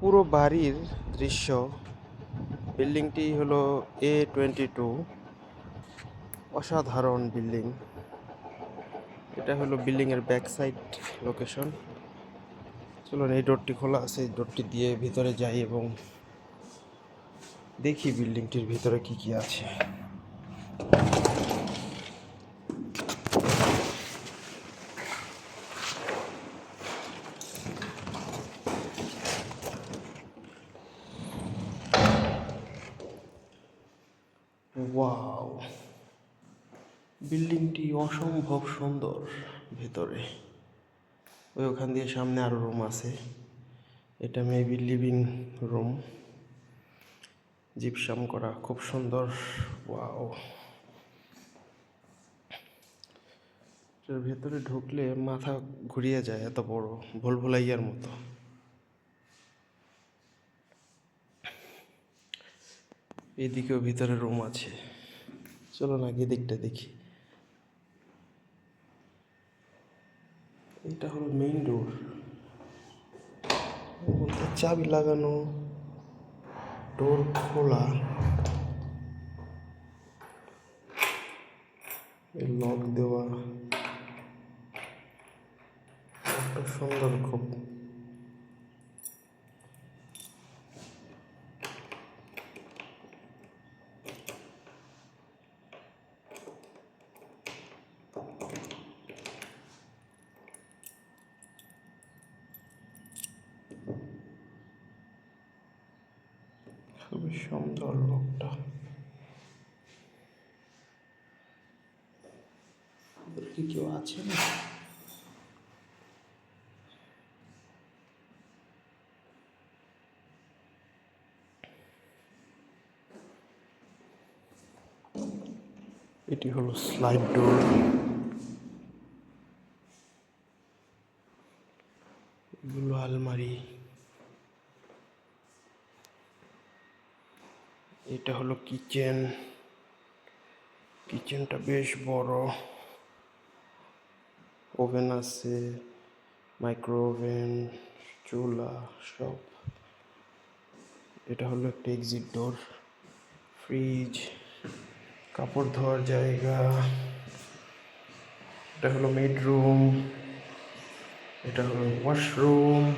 পুরো বাড়ির দৃশ্য। বিল্ডিংটি হলো এ টোয়েন্টি টু অসাধারণ বিল্ডিং। এটা হলো বিল্ডিং এর ব্যাক সাইড লোকেশন চলুন, এই ডোরটি খোলা আছে। এই ডোরটি দিয়ে ভিতরে যাই এবং দেখি বিল্ডিংটির ভিতরে কি কি আছে। ওয়াও বিল্ডিংটি অসম্ভব সুন্দর ভেতরে। ওই ওখান দিয়ে সামনে আরও রুম আছে। এটা মেবি লিভিং রুম জিপসাম করা, খুব সুন্দর। ওয়াও ভেতরে ঢুকলে মাথা ঘুরিয়ে যায়, এত বড় ভুল ভুলাইয়ার মতো। এদিকেও ভিতরে রুম আছে। চলো না গিয়ে দিকটা দেখি। এটা হলো মেইন ডোর চাবি লাগানো ডোর খোলা। লক দেওয়া। সুন্দর খুব খুবই সুন্দর লোকটা। কি কেউ আছে না? এটি হলো স্লাইড ডোর এগুলো আলমারি এটা হলো কিচেন, কিচেনটা বেশ বড়। ওভেন আছে মাইক্রো ওভেন চুলা সব। এটা হলো একটা এক্সিট ডোর ফ্রিজ কাপড় ধোয়ার জায়গা। এটা হলো বেডরুম এটা হলো ওয়াশরুম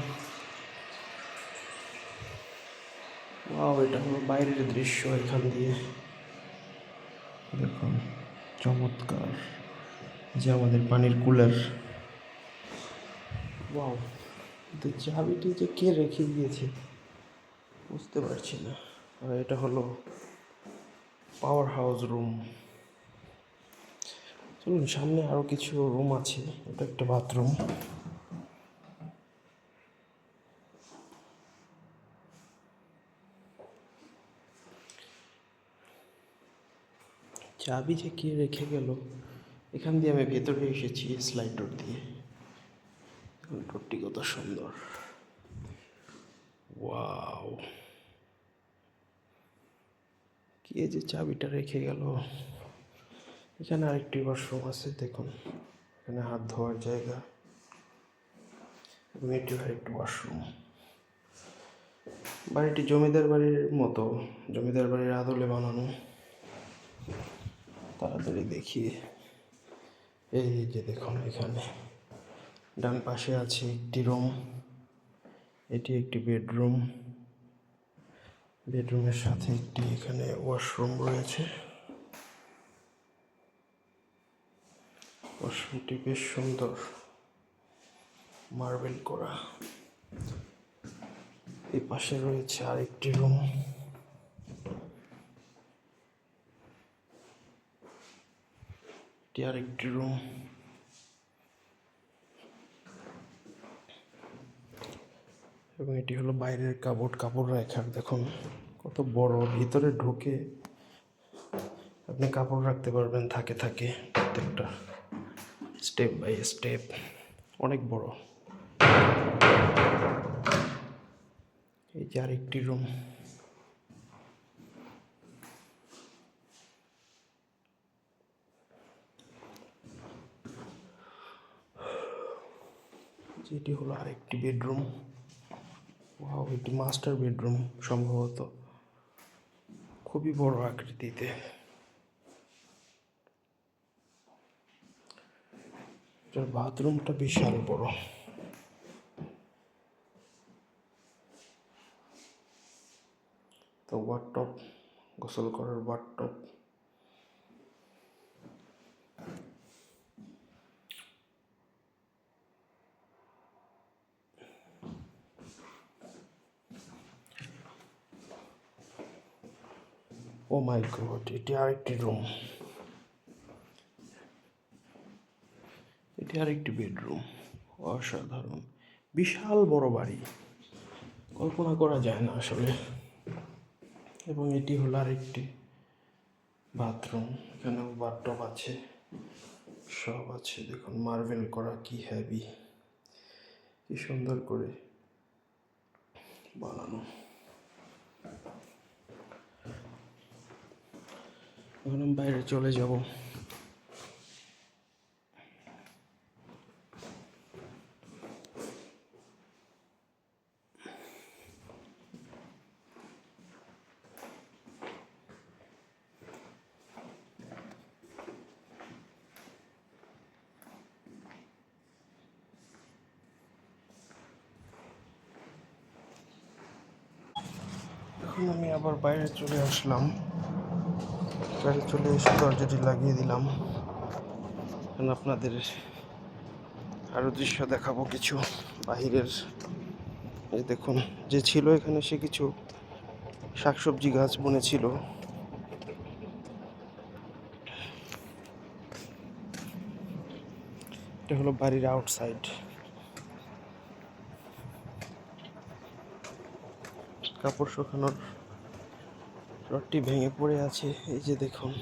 ওয়াও এটা হলো বাইরের দৃশ্য এখান দিয়ে। দেখুন চমৎকার। যে আমাদের পানির কুলার। ওয়াও কিন্তু চাবিটি যে কে রেখে গিয়েছে বুঝতে পারছি না। আর এটা হলো পাওয়ার হাউস রুম চলুন সামনে আরও কিছু রুম আছে। এটা একটা বাথরুম চাবি যে কে রেখে গেল, এখান দিয়ে আমি ভেতরে এসেছি স্লাইড ডোর দিয়ে। ডোরটি কত সুন্দর। ওয়াও কে যে চাবিটা রেখে গেল? এখানে আরেকটি ওয়াশরুম আছে, দেখুন। এখানে হাত ধোয়ার জায়গা। এবং এটি আরেকটি ওয়াশরুম বাড়িটি জমিদার বাড়ির মতো, জমিদার বাড়ির আদলে বানানো। তাড়াতাড়ি দেখি। এই যে দেখুন এখানে। ডান পাশে আছে একটি রুম। এটি একটি বেডরুম। বেডরুমের সাথে একটি এখানে ওয়াশরুম রয়েছে। ওয়াশরুমটি বেশ সুন্দর। মার্বেল করা। এই পাশে রয়েছে আরেকটি রুম। এটি আরেকটি রুম এবং এটি হলো বাইরের কাপড় কাপড় রাখার দেখুন, কত বড়। ভিতরে ঢুকে আপনি কাপড় রাখতে পারবেন, থাকে থাকে। প্রত্যেকটা স্টেপ বাই স্টেপ অনেক বড়। এই যে আরেকটি রুম যেটি হলো আরেকটি বেডরুম। ওয়াও এটি মাস্টার বেডরুম সম্ভবত। খুবই বড় আকৃতিতে। এটার বাথরুমটা বিশাল বড়। তো ওয়ারটপ গোসল করার ওয়ারটপ ও মাই গড এটি আরেকটি রুম এটি আরেকটি বেডরুম অসাধারণ। বিশাল বড় বাড়ি। কল্পনা করা যায় না আসলে। এবং এটি হলো আরেকটি বাথরুম এখানেও বাথটব আছে। সব আছে। দেখুন মার্বেল করা কি হ্যাভি কি সুন্দর করে বানানো। এখন বাইরে চলে যাব। এখন আমি আবার বাইরে চলে আসলাম। বাইরে চলে এসে দরজাটি লাগিয়ে দিলাম। এখন আপনাদের আরও দৃশ্য দেখাবো কিছু বাহিরের। এই দেখুন, যে ছিল এখানে সে কিছু শাকসবজি গাছ বনেছিল। এটা হলো বাড়ির আউটসাইড কাপড় শুকানোর রডটি ভেঙে পড়ে আছে, এই যে দেখুন।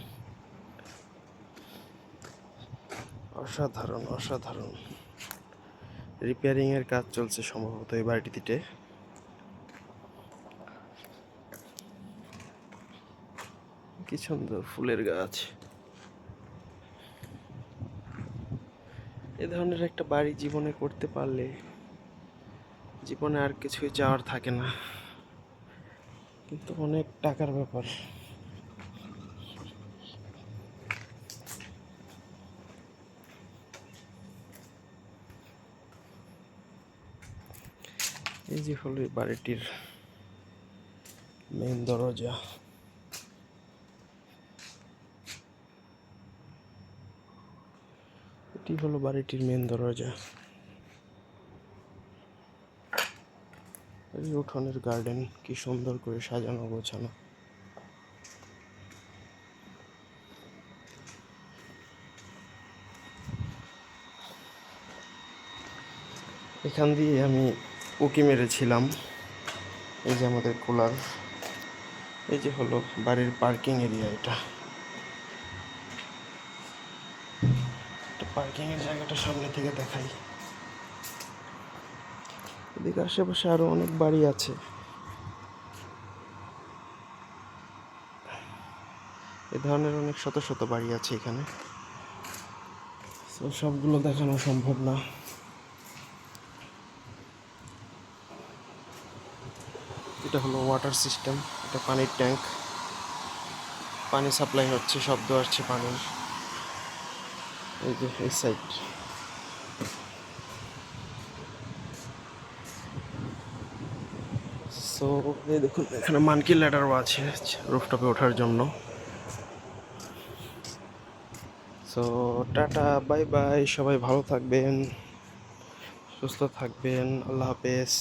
অসাধারণ অসাধারণ। রিপেয়ারিং এর কাজ চলছে সম্ভবত এই বাড়িটিতে কি সুন্দর ফুলের গাছ। এ ধরনের একটা বাড়ি জীবনে করতে পারলে জীবনে আর কিছুই চাওয়ার থাকে না। কিন্তু অনেক টাকার ব্যাপার। এই যে হলো বাড়িটির মেন দরজা। এটি হলো বাড়িটির মেন দরজা। এই উঠোনের গার্ডেন কি সুন্দর করে সাজানো গোছানো। এখান দিয়ে আমি উকি মেরেছিলাম। এই যে আমাদের কুলার এই যে হলো বাড়ির পার্কিং এরিয়া এটা। পার্কিং এর জায়গাটা সামনে থেকে দেখাই। এদিকে আশেপাশে আরও অনেক বাড়ি আছে। এ ধরনের অনেক শত শত বাড়ি আছে এখানে। তো সবগুলো দেখানো সম্ভব না। এটা হলো ওয়াটার সিস্টেম এটা পানির ট্যাঙ্ক পানি সাপ্লাই হচ্ছে, শব্দ আসছে পানির। এই যে, এই সাইড সো এই দেখুন, এখানে মানকি ল্যাডারও আছে রুফটপে ওঠার জন্য। সো টাটা, বাই বাই, সবাই ভালো থাকবেন, সুস্থ থাকবেন, আল্লাহ হাফেজ।